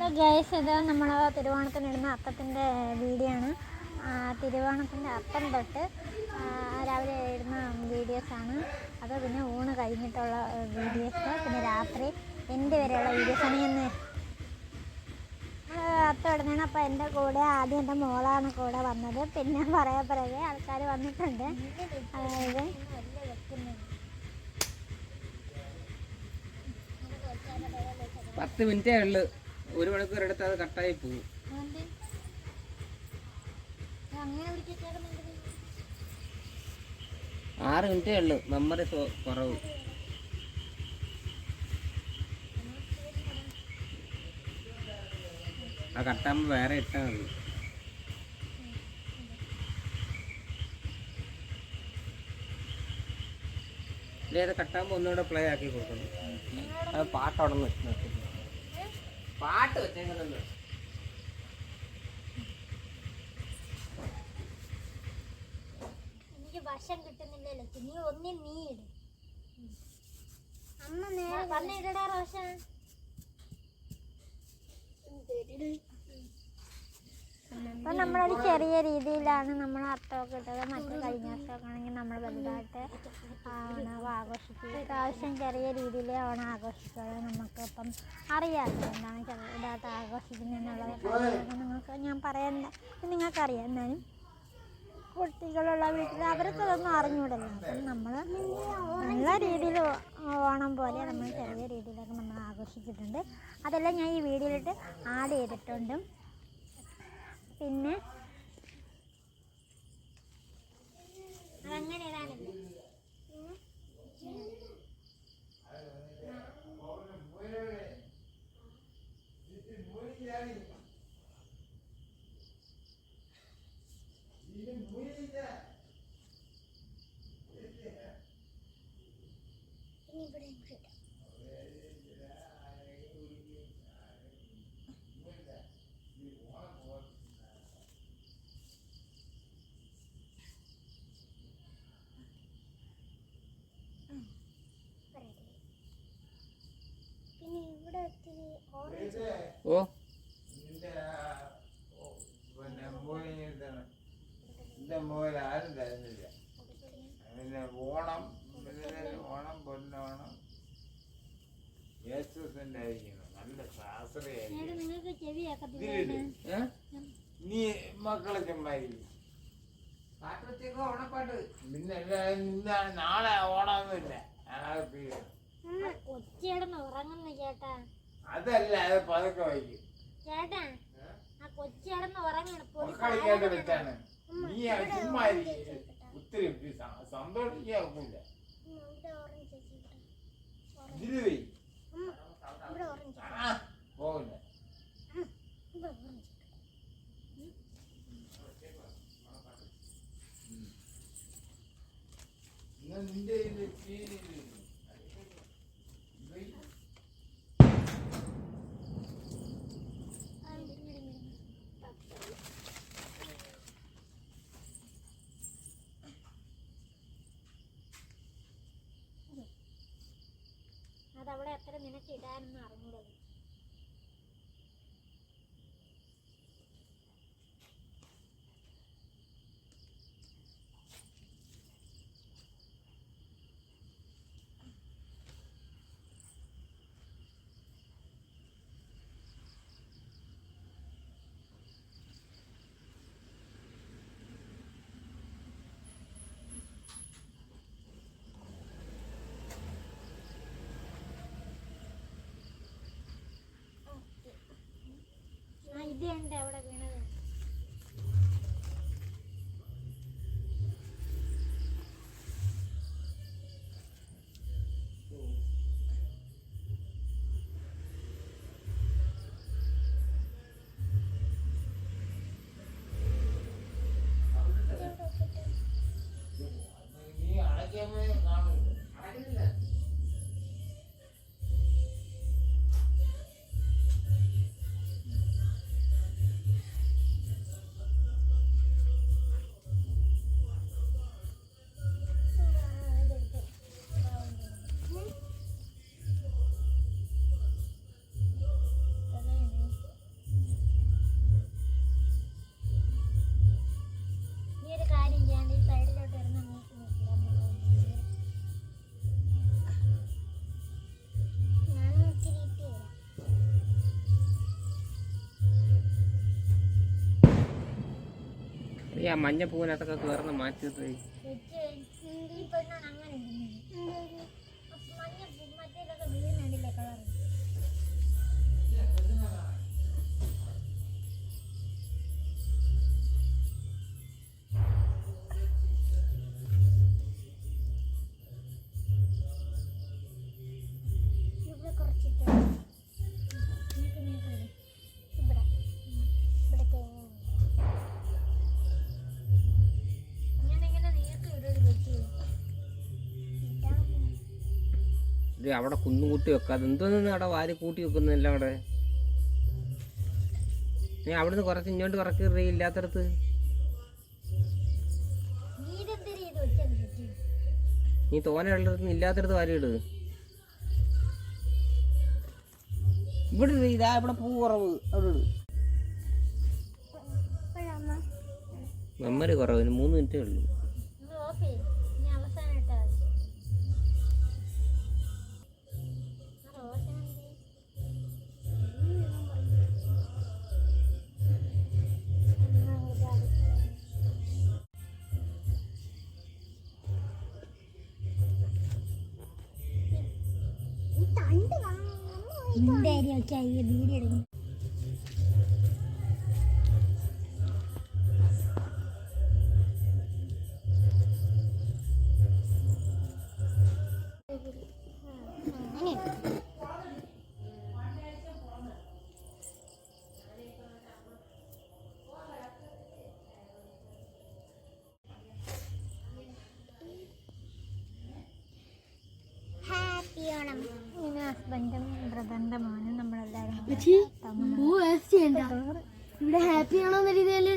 Hello guys ഇത് നമ്മൾ തിരുവോണത്തിനിടുന്ന അപ്പത്തിന്റെ വീഡിയോ ആണ് തിരുവോണത്തിന്റെ അപ്പം തൊട്ട് രാവിലെ ഇടുന്ന വീഡിയോസാണ്. അത് പിന്നെ ഊണ് കഴിഞ്ഞിട്ടുള്ള വീഡിയോസ്. പിന്നെ രാത്രി എന്റെ വരെയുള്ള വീഡിയോസാണ് ഞാൻ അപ്പം ഇടുന്നതാണ്. അപ്പോൾ എന്റെ കൂടെ ആദ്യം എന്റെ മോളാണ് കൂടെ വന്നത്. പിന്നെ പറയാ പറയുക ആൾക്കാർ വന്നിട്ടുണ്ട്. അതായത് പത്ത് മിനിറ്റേ ഉള്ളു. ഒരു മണിക്കൂർ എടുത്ത് അത് കട്ടായി പോകും ആറ് മിനിറ്റേ ഉള്ളൂ. മെമ്മറി കുറവ്. ആ കട്ടാകുമ്പോൾ വേറെ ഇട്ടാൽ മതി. അത് കട്ടാകുമ്പോൾ ഒന്നുകൂടെ പ്ലേ ആക്കി കൊടുക്കണം. അത് പാട്ട് അവിടെ നിന്ന് പാട്ട് വെച്ചേക്കുന്നത്. എനിക്ക് വശം കിട്ടുന്നില്ലല്ലോ. നീ ഒന്നേ നീ ഇട്. അമ്മ നേരെ വന്ന റോഷൻ. റോഷ അപ്പം നമ്മളൊരു ചെറിയ രീതിയിലാണ് നമ്മൾ അർത്ഥമൊക്കെ ഇട്ടത്. മറ്റു കഴിഞ്ഞ വർഷമൊക്കെ ആണെങ്കിൽ നമ്മൾ വലുതായിട്ട് ആ, ആഘോഷിക്കുക ഇപ്രാവശ്യം ചെറിയ രീതിയിൽ ഓണം ആഘോഷിക്കുക നമുക്ക് ഇപ്പം അറിയാമല്ലോ എന്താണ് ചെറുതായിട്ട് ആഘോഷിക്കുന്നതെന്നുള്ളത് നിങ്ങൾക്ക് ഞാൻ പറയാൻ നിങ്ങൾക്കറിയാം എന്നാലും കുട്ടികളുള്ള വീട്ടിൽ അവർക്ക് അതൊന്നും അറിഞ്ഞൂടല്ലോ. അപ്പം നമ്മൾ നല്ല രീതിയിൽ ഓണം പോലെ നമ്മൾ ചെറിയ രീതിയിലൊക്കെ നമ്മൾ ആഘോഷിച്ചിട്ടുണ്ട്. അതെല്ലാം ഞാൻ ഈ വീഡിയോയിലിട്ട് ആഡ് ചെയ്തിട്ടുണ്ട്. പിന്നെ അതങ്ങനെ ഓ. നിന്റെ മോഹിൽ ആരും തരുന്നില്ല. പിന്നെ ഓണം ഓണം പൊന്നോണം യേശുസിന്റെ ആയിരിക്കണം നല്ല ശാസ്ത്രീയായിരിക്കും നീ മക്കളെ ചുമ്മായിരിക്കും പാട്ട് വെച്ചേക്കോ ഓണപ്പാട്ട് പിന്നെ നാളെ ഓണമൊന്നുമില്ല. നാളെ. കൊച്ചിടന്ന് ഉറങ്ങുന്നു ചേട്ടാ? അതല്ല അത് പതുക്കെ വയ്ക്കും. ചേട്ടാ ആ കൊച്ചിടന്ന് ഉറങ്ങണം. മക്കളിക്കാണ്ട് വെച്ചാണ് നീ ചുമ്മാ. ഒത്തിരി സന്തോഷിക്കാൻ ഒക്കില്ല. ഇവിടെ ഓറഞ്ച് ചേച്ചി ഇതിൽ വെയ്. ആ പോകില്ല നിന്റെ ഇതിൽ അതവിടെ നിനക്ക് ഇടാനൊന്നും അറിഞ്ഞൂടല്ലോ ആ ഇത് ഉണ്ട് അവിടെ ഈ ആ മഞ്ഞ പൂവിനകത്തൊക്കെ കയറുന്ന മാറ്റി ഇത് അവിടെ കുന്നു കുന്നുകൂട്ടി വെക്കാതെ എന്തോന്ന് അവിടെ വാരി കൂട്ടി വെക്കുന്നില്ല അവിടെ? നീ അവിടുന്ന് കുറച്ച് ഇങ്ങോട്ട് കുറച്ച് ഇല്ലാത്തടത്ത്. നീ തോനെ ഉള്ളിടത്ത് ഇല്ലാത്തടത്ത് വാരി ഇട്. ഇവിടെ ഇതാ ഇവിടെ പൂ കുറവ് അവിടെ ഇട്. മെമ്മറി കുറവ് മൂന്ന് മിനിറ്റേ ഉള്ളൂ. നിന്റെ അരി ഒക്കെ ഈ വീഡിയോ എടുക്കുന്നു ഹാപ്പി ഓണം ഇങ്ങനെ ഹസ്ബൻഡും ബ്രദറിന്റെ മോനും നമ്മളെല്ലാവരും ഇവിടെ ഹാപ്പി ആണോ എന്ന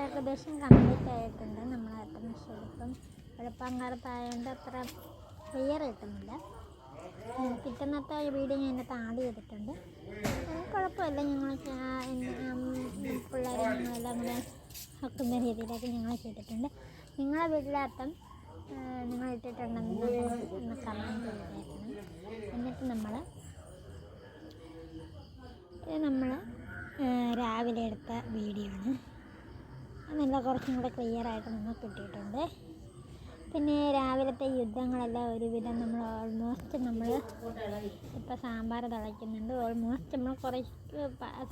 ഏകദേശം കംപ്ലീറ്റ് ആയിട്ടുണ്ട് നമ്മൾ അത്ര ശരിക്കും വെളുപ്പാങ്കാലത്തായതുകൊണ്ട് അത്ര ക്ലിയർ കിട്ടുന്നില്ല കിട്ടുന്നത്തെ വീഡിയോ ഞാൻ എന്റെ ആഡ് ചെയ്തിട്ടുണ്ട്. കുഴപ്പമില്ല ഞങ്ങൾ പിള്ളേരെ ഞങ്ങളെല്ലാം കൂടെ വെക്കുന്ന രീതിയിലൊക്കെ ഞങ്ങൾ ചെയ്തിട്ടുണ്ട്. നിങ്ങളെ വീട്ടിലർത്ഥം നിങ്ങൾ ഇട്ടിട്ടുണ്ടെന്ന് ഒന്ന് കമന്റ് ചെയ്തേക്കണം എന്നിട്ട് നമ്മൾ ഇത് നമ്മൾ രാവിലെ എടുത്ത വീഡിയോ ആണ്. നല്ല കുറച്ചും കൂടെ ക്ലിയർ ആയിട്ട് നമുക്ക് കിട്ടിയിട്ടുണ്ട്. പിന്നെ രാവിലത്തെ യുദ്ധങ്ങളെല്ലാം ഒരുവിധം നമ്മൾ ഓൾമോസ്റ്റ് നമ്മൾ ഇപ്പോൾ സാമ്പാർ തിളയ്ക്കുന്നുണ്ട്. ഓൾമോസ്റ്റ് നമ്മൾ കുറച്ച്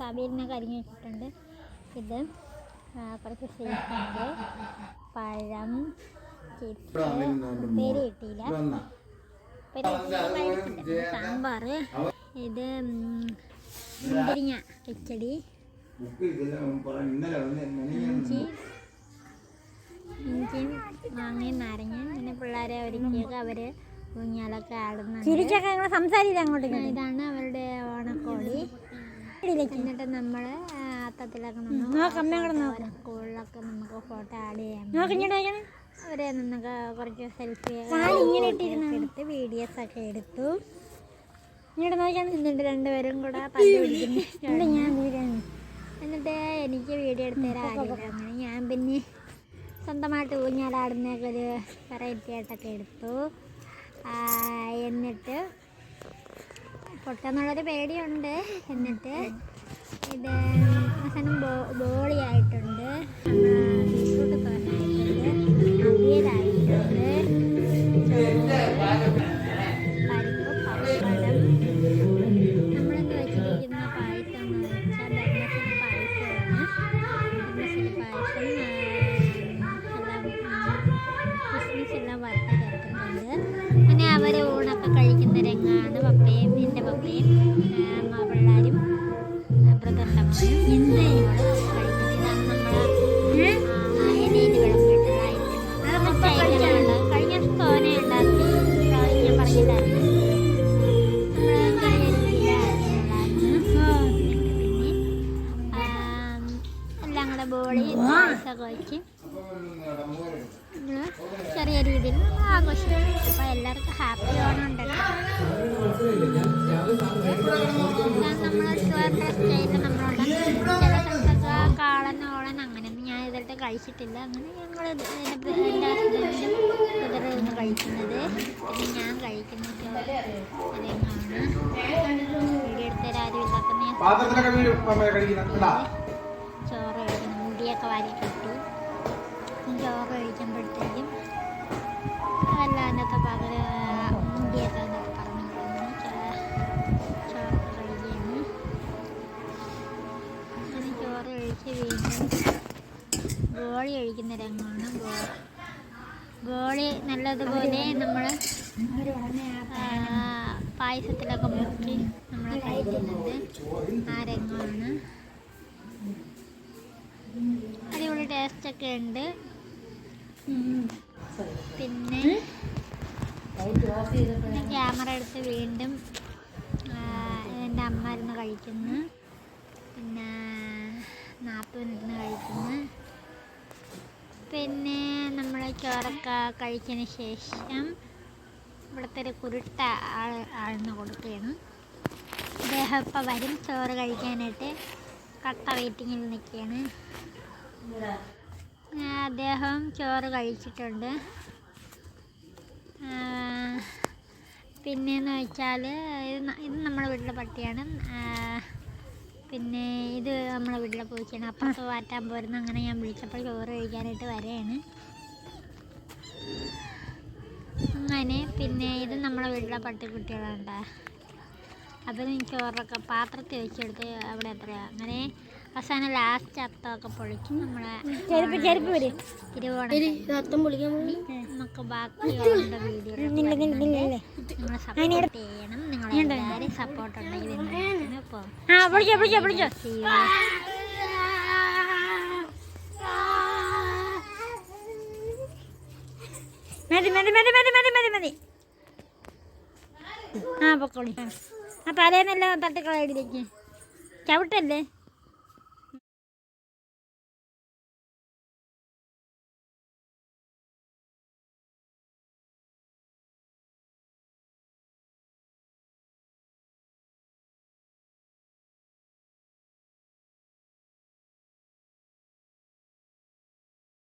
സബീലിനൊക്കെ അരിഞ്ഞ് വെച്ചിട്ടുണ്ട്. ഇത് കുറച്ച് സീസൺ പഴം കിട്ടിയില്ല. കിട്ടിയില്ല. സാമ്പാർ ഇത് മുന്തിരിങ്ങ കിച്ചടി ഇഞ്ചി. ഇഞ്ചിയും മാങ്ങയും നാരങ്ങ പിന്നെ പിള്ളേരെ ഒരുക്കിയൊക്കെ അവർ ഊഞ്ഞാലൊക്കെ ആടുന്ന സംസാരിച്ചില്ല അങ്ങോട്ട് ഇതാണ് അവരുടെ ഓണക്കോടി. എന്നിട്ട് നമ്മൾ അത്തത്തിലൊക്കെ നമ്മൾ സ്കൂളിലൊക്കെ നമുക്ക് ഫോട്ടോ ആഡ് ചെയ്യാം. അവരെ നിന്ന് കുറച്ച് സെൽഫി ഇങ്ങനെ എടുത്ത് വീഡിയോസ് ഒക്കെ എടുത്തു. ഇങ്ങോട്ട് നോക്കാൻ നിന്നിട്ട് രണ്ടുപേരും കൂടെ പല്ല് പിടിക്കുന്നു. ഞാൻ എന്നിട്ട് എനിക്ക് വീഡിയോ എടുത്ത് തരാൻ ആരുമില്ല അങ്ങനെ ഞാൻ പിന്നെ സ്വന്തമായിട്ട് ഊഞ്ഞാലാടുന്നൊക്കെ ഒരു വെറൈറ്റി ആയിട്ടൊക്കെ എടുത്തു. എന്നിട്ട് പൊട്ടെന്നുള്ളൊരു പേടിയുണ്ട്. എന്നിട്ട് ഇത് അവസാനം നമ്മൾ ചെറിയ രീതിയിൽ ആഘോഷിക്കും അപ്പോൾ എല്ലാവർക്കും ഹാപ്പി ഓണം ഉണ്ടല്ലോ നമ്മൾ ചെയ്ത് നമ്മളുണ്ട് ചില സ്ഥലത്തൊക്കെ കാളൻ ഓളൻ അങ്ങനെയൊന്നും ഞാൻ ഇതിലത്തെ കഴിച്ചിട്ടില്ല. അങ്ങനെ ഞങ്ങൾ എന്റെ ഹസ്ബൻഡും ബ്രദറും കഴിക്കുന്നത്. പിന്നെ ഞാൻ കഴിക്കുന്ന ചോറാണ് വീഡിയോ ഇല്ലാത്ത ഞാൻ ചോറൊക്കെ കിട്ടി ചോറ് കഴിക്കുമ്പോഴത്തേക്കും അല്ല അതിനകത്ത് പകൽ മുന്തിയൊക്കെ അതിനകത്ത് പറഞ്ഞു കളഞ്ഞ് ചോ- ചോറൊക്കെ കഴിക്കുകയാണ് അങ്ങനെ ചോറ് കഴിച്ച് വീണ്ടും ഗോളി കഴിക്കുന്ന രംഗമാണ് ഗോ- ഗോളി നല്ലതുപോലെ നമ്മൾ പായസത്തിലൊക്കെ മുക്കി നമ്മൾ കഴിക്കുന്നത് ആ രംഗമാണ്. അടിപൊളി ടേസ്റ്റൊക്കെ ഉണ്ട്. പിന്നെ ക്യാമറ എടുത്ത് വീണ്ടും എന്റെ അമ്മ ഇരുന്ന് കഴിക്കുന്നു. പിന്നെ നാൽപ്പതിനിരുന്ന് കഴിക്കുന്നു. പിന്നെ നമ്മൾ ചോറൊക്കെ കഴിച്ചതിന് ശേഷം ഇവിടുത്തെ ഒരു കുരുട്ട ആൾ ആളിന് കൊടുക്കുകയാണ്. അദ്ദേഹം ഇപ്പം വരും. ചോറ് കഴിക്കാനായിട്ട് കട്ട വെയിറ്റിങ്ങിൽ നിൽക്കുകയാണ്. അദ്ദേഹം ചോറ് കഴിച്ചിട്ടുണ്ട്. പിന്നെയെന്ന് വെച്ചാൽ ഇത് ഇത് നമ്മുടെ വീട്ടിലെ പട്ടിയാണ്. പിന്നെ ഇത് നമ്മളെ വീട്ടിലെ പൂച്ചയാണ്. അപ്പുറത്ത് വാറ്റാൻ പോരുന്ന. അങ്ങനെ ഞാൻ വിളിച്ചപ്പോൾ ചോറ് കഴിക്കാനായിട്ട് വരെയാണ്. അങ്ങനെ പിന്നെ ഇത് നമ്മളെ വീട്ടിലെ പട്ടിക്കുട്ടികളുണ്ട് അപ്പം ചോറൊക്കെ പാത്രത്തിൽ വെച്ചെടുത്ത് അവിടെ എത്രയാണ് അങ്ങനെ അവസാനം ലാസ്റ്റ് അത്തമൊക്കെ പൊളിക്കും. നമ്മളെ ചെരുപ്പ് ചെരുപ്പ് വരും തിരുവോണം. അത്തം പൊളിക്കാൻ നമുക്ക് ബാക്കിയുള്ള വീഡിയോ സപ്പോർട്ട് ചെയ്യണം. നിങ്ങളെല്ലാവരും സപ്പോർട്ട് ഉണ്ടെങ്കിൽ ഇപ്പോൾ ആ പൊളിച്ചോ പൊളിച്ചോ പൊളിച്ചോ. മതി മതി മതി മതി മതി മതി മതി. ആ പൊക്കോളി. ആ തലേന്നെല്ലാം തട്ടിക്കളയിലേക്ക് ചവിട്ടല്ലേ?